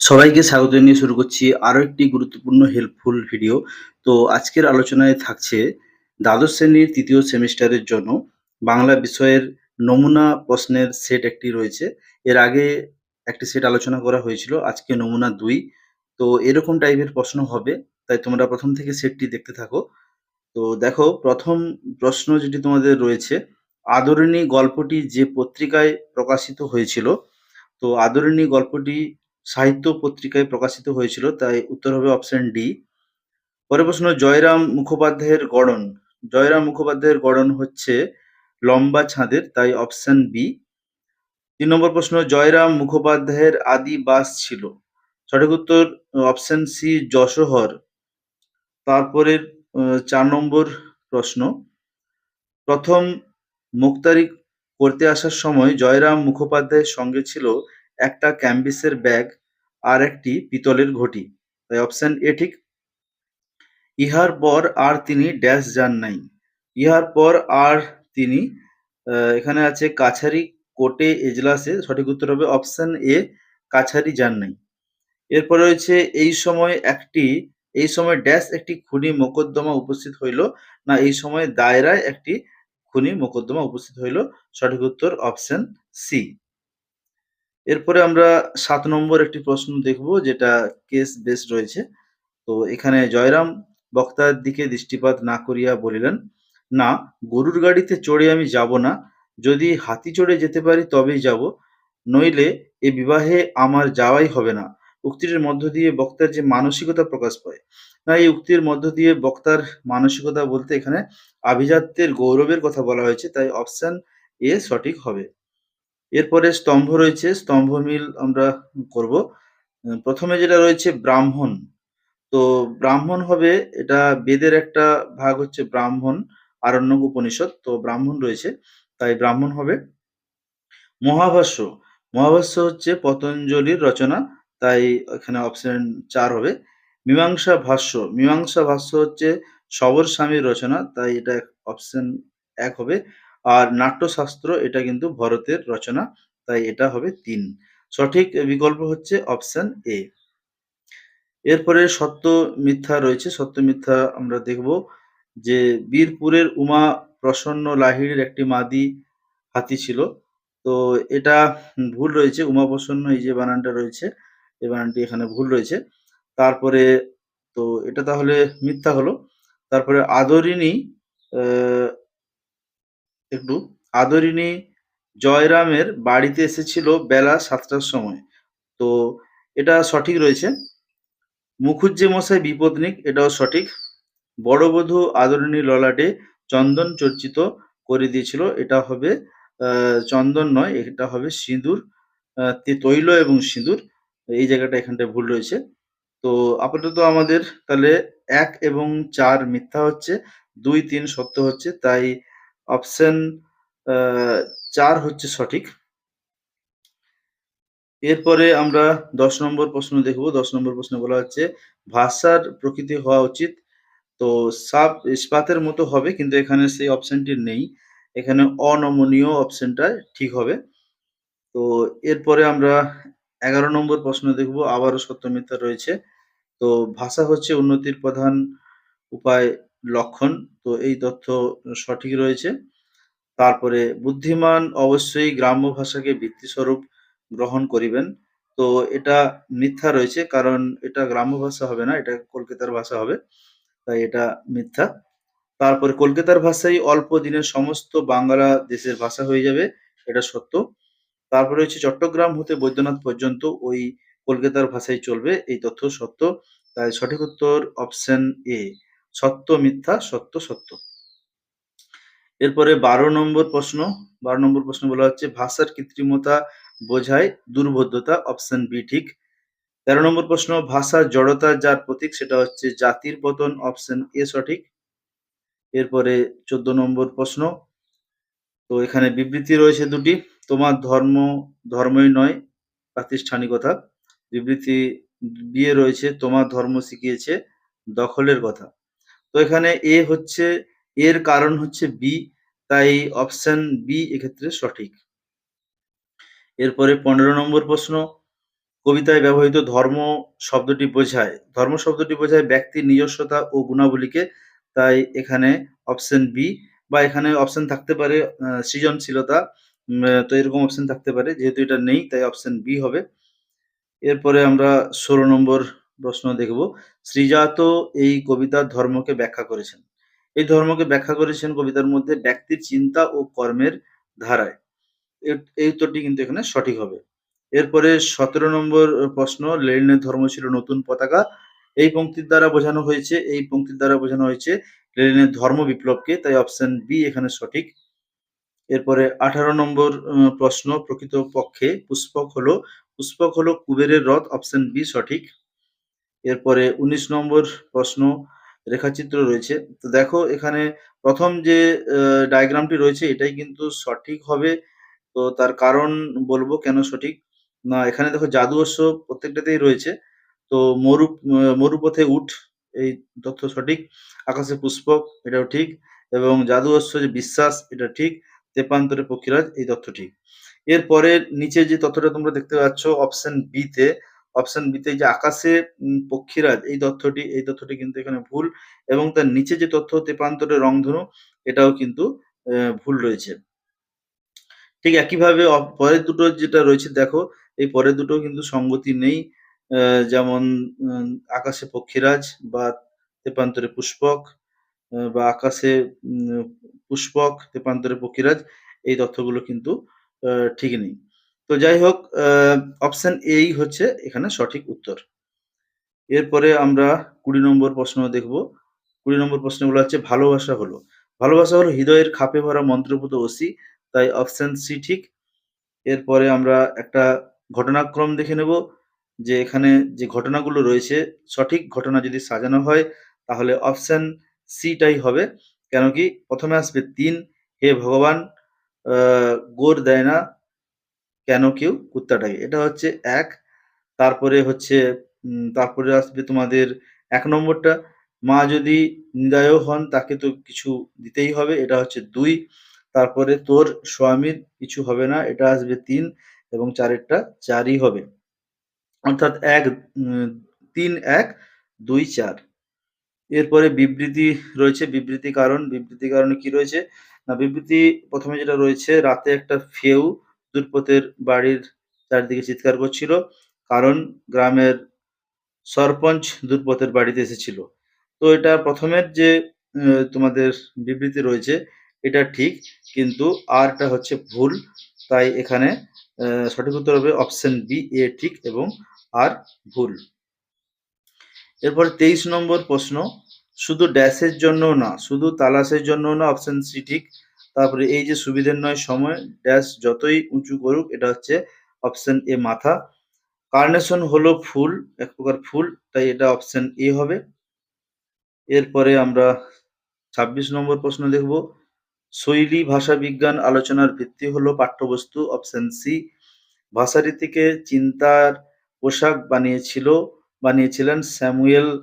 সবাইকে স্বাগত জানিয়ে শুরু করছি আরও একটি গুরুত্বপূর্ণ হেল্পফুল ভিডিও তো আজকের আলোচনায় থাকছে দ্বাদশ শ্রেণির তৃতীয় সেমিস্টারের জন্য বাংলা বিষয়ের নমুনা প্রশ্নের সেট একটি রয়েছে। এর আগে একটি সেট আলোচনা করা হয়েছিল, আজকে নমুনা দুই। তো এরকম টাইপের প্রশ্ন হবে, তাই তোমরা প্রথম থেকে সেটটি দেখতে থাকো। তো দেখো, প্রথম প্রশ্ন যেটি তোমাদের রয়েছে, আদরণী গল্পটি যে পত্রিকায় প্রকাশিত হয়েছিল, তো আদরণী গল্পটি সাহিত্য পত্রিকায় প্রকাশিত হয়েছিল, তাই উত্তর হবে অপশন ডি পরের প্রশ্ন, জয়রাম মুখোপাধ্যায়ের গড়ন। জয়রাম মুখোপাধ্যায়ের গড়ন হচ্ছে লম্বা ছাঁদের, তাই অপশন বি তিন নম্বর প্রশ্ন, জয়রাম মুখোপাধ্যায়ের আদি বাস ছিল। সঠিক উত্তর অপশন সি যশোহর। তারপরের চার নম্বর প্রশ্ন, প্রথম মুক্তারি করতে আসার সময় জয়রাম মুখোপাধ্যায়ের সঙ্গে ছিল একটা ক্যাম্বিসের ব্যাগ। আর একটি পিতলের ঘটি। তাই অপশন এ ঠিক। ইহার পর আর তিনি ড্যাশ যান নাই। ইহার পর আর তিনি এখানে আছে কাছারি কোটে এজলাসে, সঠিক উত্তর হবে অপশন এ কাছারি যান নাই। এরপরে রয়েছে, এই সময় একটি, এই সময় ড্যাশ একটি খুনি মোকদ্দমা উপস্থিত হইল না, এই সময় দায়রায় একটি খুনি মোকদ্দমা উপস্থিত হইল? সঠিক উত্তর অপশন সি এরপরে আমরা সাত নম্বর একটি প্রশ্ন দেখব, যেটা কেস বেস রয়েছে। তো এখানে জয়রাম বক্তার দিকে দৃষ্টিপাত না করিয়া বলিলেন, না, গরুর গাড়িতে চড়ে আমি যাব না। যদি হাতি চড়ে যেতে পারি তবেই যাব, নইলে এ বিবাহে আমার যাওয়াই হবে না। উক্তিটির মধ্য দিয়ে বক্তার যে মানসিকতা প্রকাশ পায়। না, এই উক্তির মধ্য দিয়ে বক্তার মানসিকতা বলতে এখানে আভিজাত্যের গৌরবের কথা বলা হয়েছে, তাই অপশন এ সঠিক হবে। এরপরে স্তম্ভ রয়েছে, স্তম্ভ মিল আমরা করব। প্রথমে যেটা রয়েছে ব্রাহ্মণ। তো ব্রাহ্মণ হবে, এটা বেদের একটা ভাগ হচ্ছে ব্রাহ্মণ, আরণ্যক উপনিষদ তো ব্রাহ্মণ রয়েছে, তাই ব্রাহ্মণ হবে। মহাভাষ্য মহাভাষ্য হচ্ছে পতঞ্জলির রচনা, তাই এখানে অপশন চার হবে। মীমাংসা ভাষ্য মীমাংসা ভাষ্য হচ্ছে সবর স্বামীর রচনা, তাই এটা অপশন এক হবে। আর নাট্যশাস্ত্র এটা কিন্তু ভরতের রচনা, তাই এটা হবে তিন। সঠিক বিকল্প হচ্ছে অপশন এ এরপরে সত্য মিথ্যা রয়েছে, সত্য মিথ্যা আমরা দেখব যে বীরপুরের উমা প্রসন্ন লাহিড়ির একটি মাদি হাতি ছিল। তো এটা ভুল রয়েছে, উমা প্রসন্ন এই যে বানানটা রয়েছে, এই বানানটি এখানে ভুল রয়েছে। তারপরে তো এটা তাহলে মিথ্যা হলো। তারপরে আদরিণী একটু আদরিণী জয়রামের বাড়িতে এসেছিল বেলা সাতটার সময়। তো এটা সঠিক রয়েছে। মুখুজ্জে মশাই বিপদনিক এটাও সঠিক। বড় বধূ আদরিণী ললাটে চন্দন চর্চিত করে দিয়েছিল। এটা হবে চন্দন নয়, এটা হবে সিঁদুর তৈল এবং সিঁদুর। এই জায়গাটা এখানটায় ভুল রয়েছে। তো আপাতত আমাদের তাহলে এক এবং চার মিথ্যা হচ্ছে, দুই তিন সত্য হচ্ছে, তাই অপশন চার হচ্ছে সঠিক। এরপরে আমরা দশ নম্বর প্রশ্ন দেখব। দশ নম্বর প্রশ্ন বলা হচ্ছে, ভাষার প্রকৃতি হওয়া উচিত। তো সাপ ইস্পাতের মতো হবে, কিন্তু এখানে সেই অপশনটি নেই। এখানে অনমনীয় অপশনটা ঠিক হবে। তো এরপরে আমরা এগারো নম্বর প্রশ্ন দেখব, আবারও সত্য মিথ্যা রয়েছে। তো ভাষা হচ্ছে উন্নতির প্রধান উপায়। লক্ষণ। তো এই তথ্য সঠিক রয়েছে। তারপরে বুদ্ধিমান অবশ্যই গ্রাম্য ভাষাকে ভিত্তিস্বরূপ গ্রহণ করিবেন। তো এটা মিথ্যা রয়েছে কারণ এটা গ্রাম্য ভাষা হবে না, এটা কলকাতার ভাষা হবে, তাই এটা মিথ্যা। তারপরে কলকাতার ভাষাই অল্প দিনের সমস্ত বাংলা দেশের ভাষা হয়ে যাবে, এটা সত্য। তারপরে হচ্ছে চট্টগ্রাম হতে বৈদ্যনাথ পর্যন্ত ওই কলকাতার ভাষায় চলবে, এই তথ্য সত্য। তাই সঠিক উত্তর অপশন এ। সত্য মিথ্যা, সত্য সত্য। এরপরে বারো নম্বর প্রশ্ন, বারো নম্বর প্রশ্ন বলা হচ্ছে, ভাষার কৃত্রিমতা বোঝায় দুর্বোধ্যতা অপশন বি ঠিক। তেরো নম্বর প্রশ্ন ভাষার জড়তা যার প্রতীক, সেটা হচ্ছে জাতির পতন অপশন এ সঠিক। এরপরে চোদ্দ নম্বর প্রশ্ন, তো এখানে বিবৃতি রয়েছে দুটি, তোমার ধর্ম, ধর্মই নয়, প্রাতিষ্ঠানিকতা। বিবৃতি বিয়ে রয়েছে, তোমার ধর্ম শিখিয়েছে, দখলের কথা। তো এখানে এ হচ্ছে, এর কারণ হচ্ছে বি, তাই অপশন বি এক্ষেত্রে সঠিক। এরপরে পনেরো নম্বর প্রশ্ন, কবিতায় ব্যবহৃত ধর্ম শব্দটি বোঝায়। ধর্ম শব্দটি বোঝায় ব্যক্তির নিজস্বতা ও গুণাবলীকে, তাই এখানে অপশন বি বা এখানে অপশন থাকতে পারে সৃজনশীলতা তো এরকম অপশন থাকতে পারে, যেহেতু এটা নেই, তাই অপশন বি হবে। এরপরে আমরা ষোলো নম্বর প্রশ্ন দেখব। শ্রীজাত এই কবিতার ধর্মকে ব্যাখ্যা করেছেন। এই ধর্মকে ব্যাখ্যা করেছেন কবিতার মধ্যে ব্যক্তির চিন্তা ও কর্মের ধারায়। এই উত্তরটি কিন্তু এখানে সঠিক হবে। এরপরে সতেরো নম্বর প্রশ্ন, লেনিনের ধর্ম ছিল নতুন পতাকা। এই পংক্তির দ্বারা বোঝানো হয়েছে, এই পংক্তির দ্বারা বোঝানো হয়েছে লেনিনের ধর্ম বিপ্লবকে, তাই অপশন বি এখানে সঠিক। এরপরে আঠারো নম্বর প্রশ্ন প্রকৃত পক্ষে পুষ্পক হলো পুষ্পক হলো কুবেরের রথ, অপশন বি সঠিক। এরপরে উনিশ নম্বর প্রশ্ন রেখাচিত্র রয়েছে। তো দেখো এখানে প্রথম যে ডায়াগ্রামটি রয়েছে এটাই কিন্তু সঠিক হবে। তো তার কারণ বলব কেন সঠিক? না, এখানে দেখো জাদু অশ্ব প্রত্যেকটাতেই রয়েছে। তো মরু মরুপথে উঠ, এই তথ্য সঠিক। আকাশে পুষ্পক এটাও ঠিক। এবং জাদু অশ্ব যে বিশ্বাস, এটা ঠিক। তেপান্তরে পক্ষীরাজ, এই তথ্য ঠিক। এরপরে নিচে যে তথ্যটা তোমরা দেখতে পাচ্ছ অপশন বি তে অপশন বি তে যে আকাশে পক্ষীরাজ, এই তথ্যটি এই তথ্যটি কিন্তু এখানে ভুল এবং তার নিচে যে তথ্য তেপান্তরে রংধনু, এটাও কিন্তু ভুল রয়েছে। ঠিক একইভাবে পরের দুটো যেটা রয়েছে, দেখো, এই পরের দুটো কিন্তু সঙ্গতি নেই। যেমন আকাশে পক্ষীরাজ বা তেপান্তরে পুষ্পক বা আকাশে পুষ্পক, তেপান্তরে পক্ষীরাজ, এই তথ্যগুলো কিন্তু ঠিক নেই। তো যাই হোক অপশন এই হচ্ছে এখানে সঠিক উত্তর। এরপরে আমরা কুড়ি নম্বর প্রশ্ন দেখব। কুড়ি নম্বর প্রশ্নগুলো হচ্ছে, ভালোবাসা হলো। ভালোবাসা হলো হৃদয়ের খাপে ভরা মন্ত্রপুত ওসি, তাই অপশন সি ঠিক। এরপরে আমরা একটা ঘটনাক্রম দেখে নেব, যে এখানে যে ঘটনাগুলো রয়েছে, সঠিক ঘটনা যদি সাজানো হয়, তাহলে অপশন সিটাই হবে। কেন কি, প্রথমে আসবে তিন, হে ভগবান গোর দেয় না কেন কেউ কুত্তাটাকে এটা হচ্ছে এক। তারপরে হচ্ছে তারপরে আসবে তোমাদের এক নম্বরটা। মা যদি নিদায় হন, তাকে তো কিছু দিতেই হবে, এটা হচ্ছে দুই। তারপরে তোর স্বামীর কিছু হবে না, এটা আসবে তিন এবং চারেরটা চারই হবে। অর্থাৎ এক তিন, এক, দুই, চার। এরপরে বিবৃতি রয়েছে, বিবৃতি কারণ। বিবৃতি কারণে কি রয়েছে? না, বিবৃতি প্রথমে যেটা রয়েছে, রাতে একটা ফেউ দুর্পতের বাড়ির চারদিকে চিৎকার করছিল, কারণ গ্রামের সরপঞ্চ দুর্পতের বাড়িতে এসেছিল। তো এটা প্রথমের যে তোমাদের বিবৃতি রয়েছে, এটা ঠিক, কিন্তু আরটা হচ্ছে ভুল। তাই এখানে সঠিক উত্তর হবে অপশন বি, এ ঠিক এবং আর ভুল। এরপর তেইশ নম্বর প্রশ্ন, শুধু ড্যাশের জন্য না, শুধু তালাশের জন্য না, অপশন সি ঠিক। তারপরে এই যে সুবিধের নয় সময় ড্যাশ যতই উঁচু করুক, এটা হচ্ছে অপশন এ মাথা। কার্নেশন হলো ফুল, এক প্রকার ফুল, তাই এটা অপশন এ হবে। এরপরে আমরা ছাব্বিশ নম্বর প্রশ্ন দেখব। শৈলী, ভাষা, বিজ্ঞান, আলোচনার ভিত্তি হলো পাঠ্যবস্তু অপশন সি ভাষারীতিকে চিন্তার পোশাক বানিয়েছিল, বানিয়েছিলেন স্যামুয়েল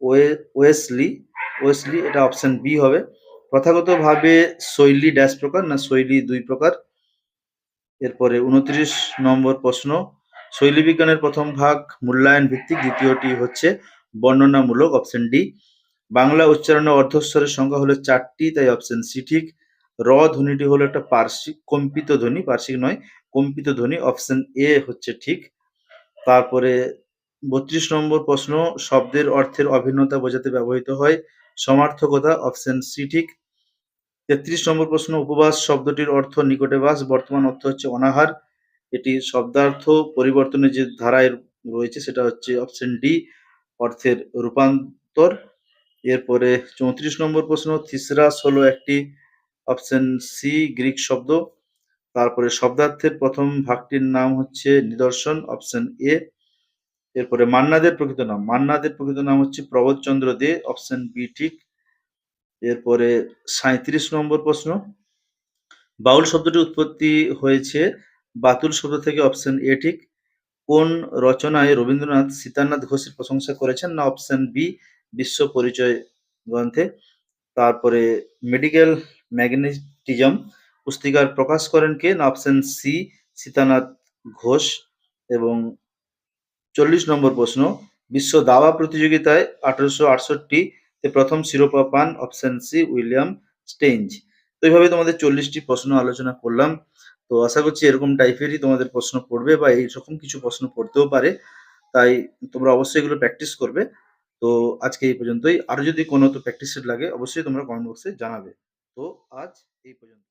ওয়ে- ওয়েসলি। ওয়েসলি এটা অপশন বি হবে। প্রথাগতভাবে শৈলী ড্যাশ প্রকার না শৈলী দুই প্রকার? এরপরে উনত্রিশ নম্বর প্রশ্ন, শৈলী বিজ্ঞানের প্রথম ভাগ মূল্যায়ন ভিত্তিক, দ্বিতীয়টি হচ্ছে বর্ণনামূলক অপশন ডি বাংলা উচ্চারণে অর্ধস্বরের সংখ্যা হলো চারটি, তাই অপশন সি ঠিক। র ধ্বনিটি হলো একটা পার্শ্বিক, কম্পিত ধ্বনি, পার্শ্বিক নয়, কম্পিত ধ্বনি অপশন এ হচ্ছে ঠিক। তারপরে বত্রিশ নম্বর প্রশ্ন, শব্দের অর্থের অভিন্নতা বোঝাতে ব্যবহৃত হয়, সমার্থকতা অপশন সি ঠিক। তেত্রিশ নম্বর প্রশ্ন, উপবাস শব্দটির অর্থ নিকটে বাস, বর্তমান অর্থ হচ্ছে অনাহার। এটি শব্দার্থ পরিবর্তনের যে ধারায় রয়েছে সেটা হচ্ছে অপশন ডি অর্থের রূপান্তর। এরপরে চৌত্রিশ নম্বর প্রশ্ন থিসরাস হলো একটি অপশন সি গ্রিক শব্দ। তারপরে শব্দার্থের প্রথম ভাগটির নাম হচ্ছে নিদর্শন অপশন এ এরপরে মান্নাদের প্রকৃত নাম, মান্নাদের প্রকৃত নাম হচ্ছে প্রবোধচন্দ্র দে অপশন বি ঠিক। এরপরে সাঁত্রিশ নম্বর প্রশ্ন। বাউল শব্দটি উৎপত্তি হয়েছে বাতুল শব্দ থেকে অপশন এ ঠিক। কোন রচনায় রবীন্দ্রনাথ সীতানাথ ঘোষের প্রশংসা করেছেন না অপশন বি, বিশ্ব পরিচয় গ্রন্থে? তারপরে মেডিকেল ম্যাগনেটিজম পুস্তিকার প্রকাশ করেন কে না অপশন সি, সীতানাথ ঘোষ? এবং চল্লিশ নম্বর প্রশ্ন, বিশ্ব দাবা প্রতিযোগিতায় আঠারোশো আটষট্টি প্রথম শিরোপা পান অপশন সি উইলিয়াম স্টেঞ্জ। তো এইভাবে তোমাদের চল্লিশটি প্রশ্ন আলোচনা করলাম। তো আশা করছি এরকম টাইপেরই তোমাদের প্রশ্ন পড়বে বা এইরকম কিছু প্রশ্ন পড়তেও পারে। তাই তোমরা অবশ্যই এগুলো প্র্যাকটিস করবে। তো আজকে এই পর্যন্তই। আর যদি কোনো তো প্র্যাকটিস লাগে, অবশ্যই তোমরা কমেন্ট বক্সে জানাবে। তো আজ এই পর্যন্ত।